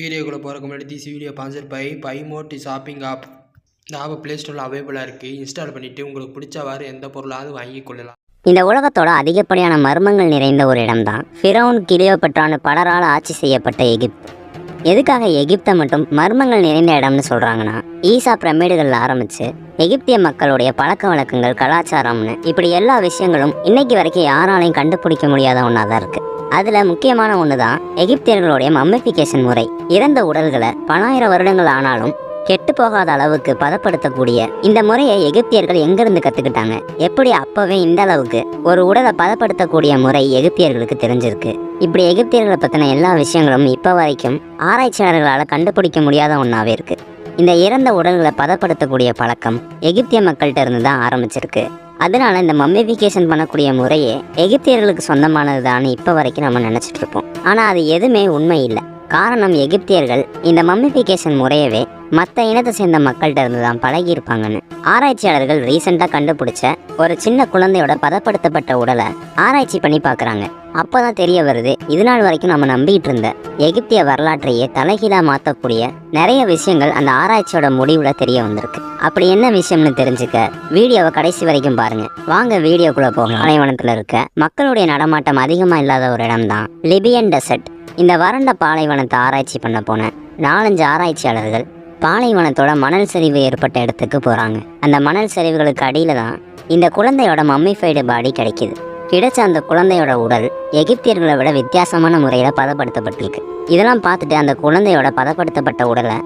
வீடியோக்குள்ளே போகிறக்கு முன்னாடி this video sponsor by by Moti shopping app இந்த ஆப் ப்ளே ஸ்டோரில் அவைலபிளாக இருக்குது இன்ஸ்டால் பண்ணிவிட்டு உங்களுக்கு பிடிச்சவாறு எந்த பொருளாவது வாங்கி கொள்ளலாம். இந்த உலகத்தோட அதிகப்படியான மர்மங்கள் நிறைந்த ஒரு இடம்தான். ஃபிரௌன் கிளியோபெட்ரான்னு பலரால் ஆட்சி செய்யப்பட்ட எகிப்து. எதுக்காக எகிப்தை மட்டும் மர்மங்கள் நிறைந்த இடம்னு சொல்கிறாங்கன்னா ஈசா பிரமிடுகளில் ஆரம்பித்து எகிப்திய மக்களுடைய பழக்க வழக்கங்கள் கலாச்சாரம்னு இப்படி எல்லா விஷயங்களும் இன்னைக்கு வரைக்கும் யாராலையும் கண்டுபிடிக்க முடியாத ஒன்றா தான் இருக்குது அதில் முக்கியமான ஒன்று தான் எகிப்தியர்களுடைய மம்மிஃபிகேஷன் முறை. இறந்த உடல்களை பலாயிரம் வருடங்கள் ஆனாலும் கெட்டு போகாத அளவுக்கு பதப்படுத்தக்கூடிய இந்த முறையை எகிப்தியர்கள் எங்கிருந்து கத்துக்கிட்டாங்க? எப்படி அப்பவே இந்த அளவுக்கு ஒரு உடலை பதப்படுத்தக்கூடிய முறை எகிப்தியர்களுக்கு தெரிஞ்சிருக்கு? இப்படி எகிப்தியர்களை பத்தின எல்லா விஷயங்களும் இப்ப வரைக்கும் ஆராய்ச்சியாளர்களால் கண்டுபிடிக்க முடியாத ஒன்றாவே இருக்கு. இந்த இறந்த உடல்களை பதப்படுத்தக்கூடிய பழக்கம் எகிப்திய மக்கள்கிட்ட இருந்து தான் ஆரம்பிச்சிருக்கு. அதனால இந்த மம்மிஃபிகேஷன் பண்ணக்கூடிய முறையே எகிப்தியர்களுக்கு சொந்தமானதுதான்னு இப்போ வரைக்கும் நம்ம நினச்சிட்டு இருப்போம். ஆனால் அது எதுவுமே உண்மை இல்லை. காரணம் எகிப்தியர்கள் இந்த மம்மிஃபிகேஷன் முறையவே மற்ற இனத்தை சேர்ந்த மக்கள்கிட்ட இருந்து தான் பழகியிருப்பாங்கன்னு ஆராய்ச்சியாளர்கள் ரீசெண்டாக கண்டுபிடிச்ச ஒரு சின்ன குழந்தையோட பதப்படுத்தப்பட்ட உடலை ஆராய்ச்சி பண்ணி பார்க்குறாங்க அப்போ தான் தெரிய வருது இது நாள் வரைக்கும் நம்ம நம்பிட்டு இருந்த எகிப்திய வரலாற்றையே தலைகீழாக மாற்றக்கூடிய நிறைய விஷயங்கள் அந்த ஆராய்ச்சியோட முடிவில் தெரிய வந்திருக்கு. அப்படி என்ன விஷயம்னு தெரிஞ்சுக்க வீடியோவை கடைசி வரைக்கும் பாருங்க. வாங்க வீடியோக்குள்ளே போகலாம். பாலைவனத்தில் இருக்க மக்களுடைய நடமாட்டம் அதிகமாக இல்லாத ஒரு இடம்தான் லிபியன் டெசர்ட். இந்த வறண்ட பாலைவனத்தை ஆராய்ச்சி பண்ண போன நாலஞ்சு ஆராய்ச்சியாளர்கள் பாலைவனத்தோட மணல் சரிவு ஏற்பட்ட இடத்துக்கு போகிறாங்க அந்த மணல் சரிவுகளுக்கு அடியில் தான் இந்த குழந்தையோட மம்மிஃபைடு பாடி கிடைக்குது. கிடைச்ச அந்த குழந்தையோட உடல் எகிப்தியர்களை விட வித்தியாசமான முறையில் பதப்படுத்தப்பட்டிருக்கு. இதெல்லாம் பார்த்துட்டு அந்த குழந்தையோட பதப்படுத்தப்பட்ட உடலை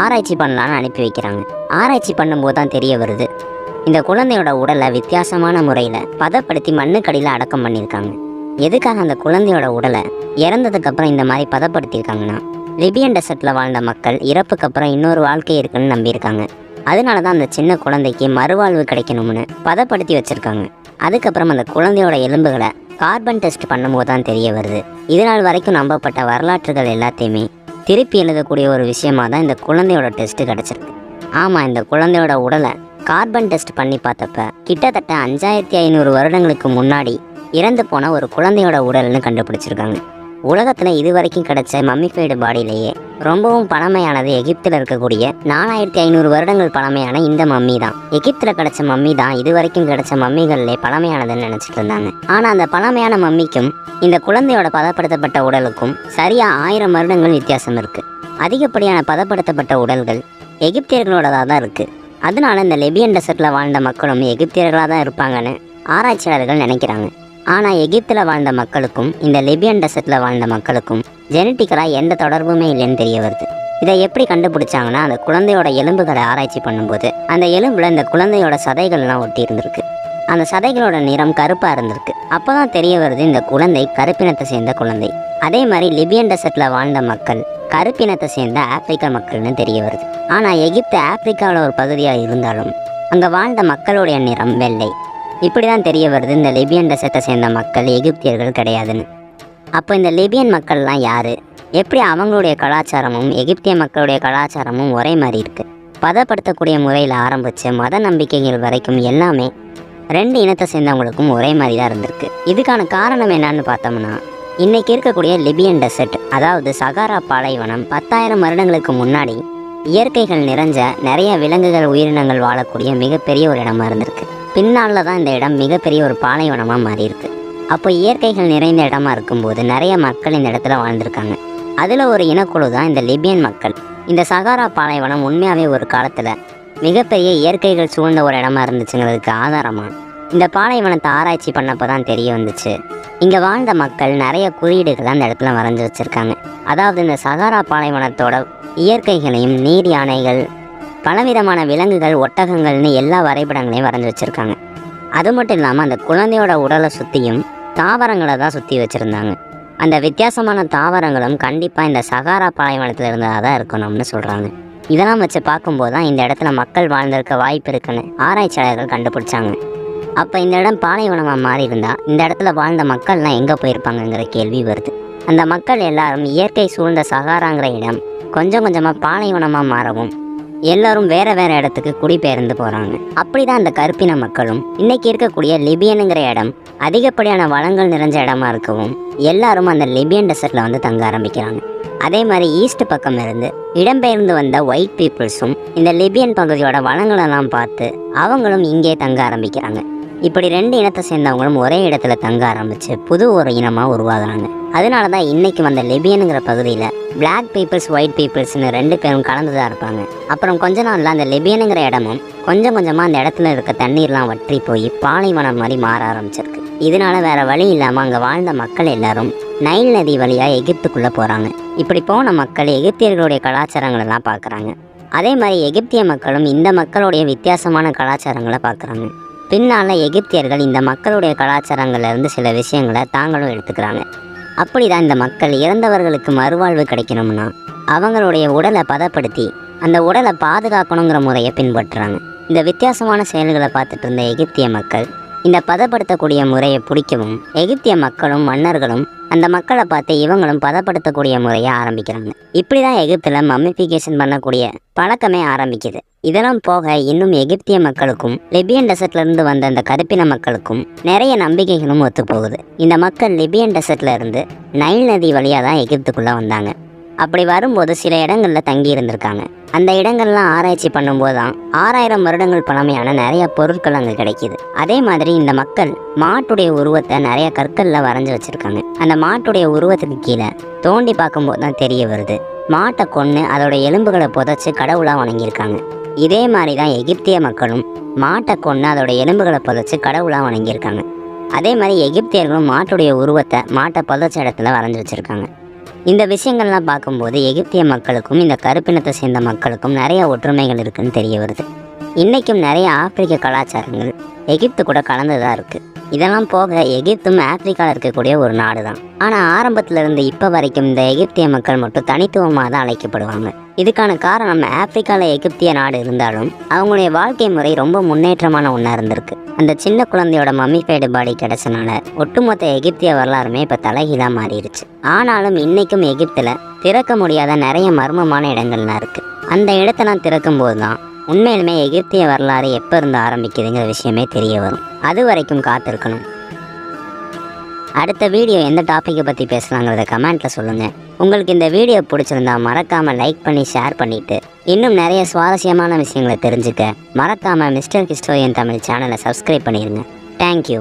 ஆராய்ச்சி பண்ணலான்னு அனுப்பி வைக்கிறாங்க. ஆராய்ச்சி பண்ணும்போது தான் தெரிய வருது. இந்த குழந்தையோட உடலை வித்தியாசமான முறையில் பதப்படுத்தி மண்ணுக்கடியில் அடக்கம் பண்ணியிருக்காங்க. எதுக்காக அந்த குழந்தையோட உடலை இறந்ததுக்கப்புறம் இந்த மாதிரி பதப்படுத்தியிருக்காங்கன்னா லிபியன் டெசர்ட்டில் வாழ்ந்த மக்கள் இறப்புக்கு அப்புறம் இன்னொரு வாழ்க்கை இருக்குன்னு நம்பியிருக்காங்க. அதனால தான் அந்த சின்ன குழந்தைக்கு மறுவாழ்வு கிடைக்கணும்னு பதப்படுத்தி வச்சுருக்காங்க. அதுக்கப்புறம் அந்த குழந்தையோட எலும்புகளை கார்பன் டெஸ்ட் பண்ணும்போது தான் தெரிய வருது. இதனால் வரைக்கும் நம்பப்பட்ட வரலாற்றுகள் எல்லாத்தையுமே திருப்பி எழுதக்கூடிய ஒரு விஷயமா தான் இந்த குழந்தையோட டெஸ்ட் கிடச்சிருக்கு. ஆமாம் இந்த குழந்தையோட உடலை கார்பன் டெஸ்ட் பண்ணி பார்த்தப்ப கிட்டத்தட்ட அஞ்சாயிரத்தி ஐநூறு வருடங்களுக்கு முன்னாடி இறந்து போன ஒரு குழந்தையோட உடல்னு கண்டுபிடிச்சிருக்காங்க. உலகத்தில் இது வரைக்கும் கிடைச்ச மம்மிஃபைடு பாடியிலேயே ரொம்பவும் பழமையானது எகிப்தில் இருக்கக்கூடிய நாலாயிரத்தி ஐநூறு வருடங்கள் பழமையான இந்த மம்மி தான். எகிப்தில் கிடைச்ச மம்மி தான் இது வரைக்கும் கிடைச்ச மம்மிகள்லே பழமையானதுன்னு நினச்சிட்டு இருந்தாங்க. ஆனால் அந்த பழமையான மம்மிக்கும் இந்த குழந்தையோட பதப்படுத்தப்பட்ட உடலுக்கும் சரியா ஆயிரம் வருடங்கள் வித்தியாசம் இருக்கு. அதிகப்படியான பதப்படுத்தப்பட்ட உடல்கள் எகிப்தியர்களோடதாக தான் இருக்கு. அதனால இந்த லெபியன் டெசர்ட்டில் வாழ்ந்த மக்களும் எகிப்தியர்களாக தான் இருப்பாங்கன்னு ஆராய்ச்சியாளர்கள் நினைக்கிறாங்க. ஆனால் எகிப்தில் வாழ்ந்த மக்களுக்கும் இந்த லிபியன் டெசர்ட்டில் வாழ்ந்த மக்களுக்கும் ஜெனட்டிக்கலாக எந்த தொடர்புமே இல்லைன்னு தெரிய வருது. இதை எப்படி கண்டுபிடிச்சாங்கன்னா அந்த குழந்தையோட எலும்புகளை ஆராய்ச்சி பண்ணும்போது அந்த எலும்பில் இந்த குழந்தையோட சதைகள்லாம் ஒட்டி இருந்திருக்கு. அந்த சதைகளோட நிறம் கருப்பாக இருந்திருக்கு. அப்போ தான் தெரிய வருது இந்த குழந்தை கருப்பினத்தை சேர்ந்த குழந்தை. அதே மாதிரி லிபியன் டெசர்ட்டில் வாழ்ந்த மக்கள் கருப்பினத்தை சேர்ந்த ஆப்பிரிக்க மக்கள்னு தெரிய வருது. ஆனால் எகிப்து ஆப்பிரிக்காவில் ஒரு பகுதியாக இருந்தாலும் அங்கே வாழ்ந்த மக்களுடைய நிறம் வெள்ளை. இப்படி தான் தெரிய வருது இந்த லிபியன் டெசர்ட்டை சேர்ந்த மக்கள் எகிப்தியர்கள் கிடையாதுன்னு. அப்போ இந்த லிபியன் மக்கள்லாம் யார்? எப்படி அவங்களுடைய கலாச்சாரமும் எகிப்திய மக்களுடைய கலாச்சாரமும் ஒரே மாதிரி இருக்குது பதப்படுத்தக்கூடிய முறையில் ஆரம்பித்த மத நம்பிக்கைகள் வரைக்கும் எல்லாமே ரெண்டு இனத்தை சேர்ந்தவங்களுக்கும் ஒரே மாதிரி தான் இருந்திருக்கு. இதுக்கான காரணம் என்னன்னு பார்த்தோம்னா இன்னைக்கு இருக்கக்கூடிய லிபியன் டெசர்ட் அதாவது சகாரா பாலைவனம் பத்தாயிரம் வருடங்களுக்கு முன்னாடி இயற்கைகள் நிறைஞ்ச நிறைய விலங்குகள் உயிரினங்கள் வாழக்கூடிய மிகப்பெரிய ஒரு இடமா இருந்திருக்கு. பின்னால் தான் இந்த இடம் மிகப்பெரிய ஒரு பாலைவனமாக மாறியிருக்கு. அப்போ இயற்கைகள் நிறைந்த இடமா இருக்கும்போது நிறைய மக்கள் இந்த இடத்துல வாழ்ந்திருக்காங்க. அதில் ஒரு இனக்குழு தான் இந்த லிபியன் மக்கள். இந்த சகாரா பாலைவனம் உண்மையாகவே ஒரு காலத்தில் மிகப்பெரிய இயற்கைகள் சூழ்ந்த ஒரு இடமா இருந்துச்சுங்கிறதுக்கு ஆதாரமாக இந்த பாலைவனத்தை ஆராய்ச்சி பண்ணப்போ தான் தெரிய வந்துச்சு. இங்கே வாழ்ந்த மக்கள் நிறைய குறியீடுகளை அந்த இடத்துல வரைஞ்சி வச்சுருக்காங்க. அதாவது இந்த சகாரா பாலைவனத்தோட இயற்கைகளையும் நீர் யானைகள் பலவிதமான விலங்குகள் ஒட்டகங்கள்னு எல்லா வரைபடங்களையும் வரைஞ்சி வச்சுருக்காங்க. அது மட்டும் இல்லாமல் அந்த குழந்தையோட உடலை சுற்றியும் தாவரங்களை தான் சுற்றி வச்சுருந்தாங்க. அந்த வித்தியாசமான தாவரங்களும் கண்டிப்பாக இந்த சகாரா பாலைவனத்தில் இருந்ததாக தான் இருக்கணும்னு சொல்கிறாங்க இதெல்லாம் வச்சு பார்க்கும்போது தான் இந்த இடத்துல மக்கள் வாழ்ந்திருக்க வாய்ப்பு இருக்குன்னு ஆராய்ச்சியாளர்கள் கண்டுபிடிச்சாங்க. அப்போ இந்த இடம் பாலைவனமாக மாறி இருந்தால் இந்த இடத்துல வாழ்ந்த மக்கள்லாம் எங்கே போயிருப்பாங்கங்கிற கேள்வி வருது. அந்த மக்கள் எல்லாரும் இயற்கை சூழ்ந்த சகாராங்கிற இடம் கொஞ்சம் கொஞ்சமாக பாலைவனமாக மாறவும் எல்லாரும் வேற வேற இடத்துக்கு குடிபெயர்ந்து போகிறாங்க அப்படிதான் அந்த கருப்பின மக்களும் இன்னைக்கு இருக்கக்கூடிய லிபியனுங்கிற இடம் அதிகப்படியான வளங்கள் நிறைஞ்ச இடமா இருக்கவும் எல்லாரும் அந்த லிபியன் டெசர்ட்ல வந்து தங்க ஆரம்பிக்கிறாங்க. அதே மாதிரி ஈஸ்ட் பக்கம் இருந்து இடம்பெயர்ந்து வந்த ஒயிட் பீப்புள்ஸும் இந்த லிபியன் பகுதியோட வளங்களெல்லாம் பார்த்து அவங்களும் இங்கே தங்க ஆரம்பிக்கிறாங்க. இப்படி ரெண்டு இனத்தை சேர்ந்தவங்களும் ஒரே இடத்துல தங்க ஆரம்பிச்சு புது ஒரு இனமாக உருவாகிறாங்க. அதனால தான் இன்னைக்கு வந்த லிபியனுங்கிற பகுதியில் பிளாக் பீப்புள்ஸ் ஒயிட் பீப்புள்ஸ்னு ரெண்டு பேரும் கலந்து தான் இருப்பாங்க. அப்புறம் கொஞ்ச நாளில் அந்த லிபியனுங்கிற இடமும் கொஞ்சம் கொஞ்சமாக அந்த இடத்துல இருக்க தண்ணீர்லாம் வற்றி போய் பாலைவனம் மாதிரி மாற ஆரம்பிச்சிருக்கு. இதனால வேற வழி இல்லாமல் அங்கே வாழ்ந்த மக்கள் எல்லாரும் நைல் நதி வழியாக எகிப்துக்குள்ளே போகிறாங்க இப்படி போன மக்கள் எகிப்தியர்களுடைய கலாச்சாரங்களெல்லாம் பார்க்குறாங்க அதே மாதிரி எகிப்திய மக்களும் இந்த மக்களுடைய வித்தியாசமான கலாச்சாரங்களை பார்க்குறாங்க பின்னால் எகிப்தியர்கள் இந்த மக்களுடைய கலாச்சாரங்களிலிருந்து சில விஷயங்களை தாங்களும் எடுத்துக்கிறாங்க. அப்படி தான் இந்த மக்கள் இறந்தவர்களுக்கு மறுவாழ்வு கிடைக்கணும்னா அவங்களுடைய உடலை பதப்படுத்தி அந்த உடலை பாதுகாக்கணுங்கிற முறையை பின்பற்றுறாங்க. இந்த வித்தியாசமான செயல்களை பார்த்துட்டு இருந்த எகிப்திய மக்கள் இந்த பதப்படுத்தக்கூடிய முறையை பிடிக்கவும் எகிப்திய மக்களும் மன்னர்களும் அந்த மக்களை பார்த்து இவங்களும் பதப்படுத்தக்கூடிய முறையை ஆரம்பிக்கிறாங்க. இப்படி தான் எகிப்தில் மம்மிஃபிகேஷன் பண்ணக்கூடிய பழக்கமே ஆரம்பிக்குது. இதெல்லாம் போக இன்னும் எகிப்திய மக்களுக்கும் லிபியன் டெசர்ட்ல இருந்து வந்த அந்த கருப்பின மக்களுக்கும் நிறைய நம்பிக்கைகளும் ஒத்து போகுது இந்த மக்கள் லிபியன் டெசர்ட்ல இருந்து நைல் நதி வழியாக தான் எகிப்துக்குள்ளே வந்தாங்க. அப்படி வரும்போது சில இடங்களில் தங்கி இருந்திருக்காங்க. அந்த இடங்கள்லாம் ஆராய்ச்சி பண்ணும்போது தான் ஆறாயிரம் வருடங்கள் பழமையான நிறைய பொருட்கள் அங்கே கிடைக்கிது. அதே மாதிரி இந்த மக்கள் மாட்டுடைய உருவத்தை நிறைய கற்களில் வரைஞ்சி வச்சிருக்காங்க. அந்த மாட்டுடைய உருவத்துக்கு கீழே தோண்டி பார்க்கும்போது தான் தெரிய வருது. மாட்டை கொன்று அதோட எலும்புகளை புதைச்சி கடவுளாக வணங்கியிருக்காங்க. இதே மாதிரி தான் எகிப்திய மக்களும் மாட்டை கொன்று அதோட எலும்புகளை புதைச்சி கடவுளாக வணங்கியிருக்காங்க. அதே மாதிரி எகிப்தியர்களும் மாட்டுடைய உருவத்தை மாட்டை புதைச்ச இடத்துல வரைஞ்சி வச்சுருக்காங்க. இந்த விஷயங்கள்லாம் பார்க்கும்போது எகிப்திய மக்களுக்கும் இந்த கருப்பினத்தை சேர்ந்த மக்களுக்கும் நிறைய ஒற்றுமைகள் இருக்குன்னு தெரிய வருது. இன்றைக்கும் நிறைய ஆப்பிரிக்க கலாச்சாரங்கள் எகிப்து கூட கலந்துதான் இருக்குது இதெல்லாம் போக எகிப்தும் ஆப்பிரிக்காவில் இருக்கக்கூடிய ஒரு நாடு தான் ஆனால் ஆரம்பத்தில் இருந்து இப்போ வரைக்கும் இந்த எகிப்திய மக்கள் மட்டும் தனித்துவமாக தான் அழைக்கப்படுவாங்க. இதுக்கான காரணம் ஆப்பிரிக்காவில் எகிப்திய நாடு இருந்தாலும் அவங்களுடைய வாழ்க்கை முறை ரொம்ப முன்னேற்றமான ஒன்றா இருந்திருக்கு. அந்த சின்ன குழந்தையோட மம்மிஃபைடு பாடி கிடைச்சனால ஒட்டுமொத்த எகிப்திய வரலாறுமே இப்போ தலைகீழாக மாறிடுச்சு ஆனாலும் இன்னைக்கும் எகிப்தில் திறக்க முடியாத நிறைய மர்மமான இடங்கள்லாம் இருக்குது அந்த இடத்தெல்லாம் திறக்கும்போது தான் உண்மையிலுமே எகிப்திய வரலாறு எப்போ இருந்து ஆரம்பிக்குதுங்கிற விஷயமே தெரிய வரும். அது வரைக்கும் காத்திருக்கணும். அடுத்த வீடியோ எந்த டாப்பிக்கை பற்றி பேசலாங்கிறத கமெண்ட்டில் சொல்லுங்கள் உங்களுக்கு இந்த வீடியோ பிடிச்சிருந்தா மறக்காமல் லைக் பண்ணி ஷேர் பண்ணிவிட்டு இன்னும் நிறைய சுவாரஸ்யமான விஷயங்களை தெரிஞ்சுக்க மறக்காமல் மிஸ்டர் ஹிஸ்டோரியன் தமிழ் சேனலை சப்ஸ்கிரைப் பண்ணிடுங்க தேங்க்யூ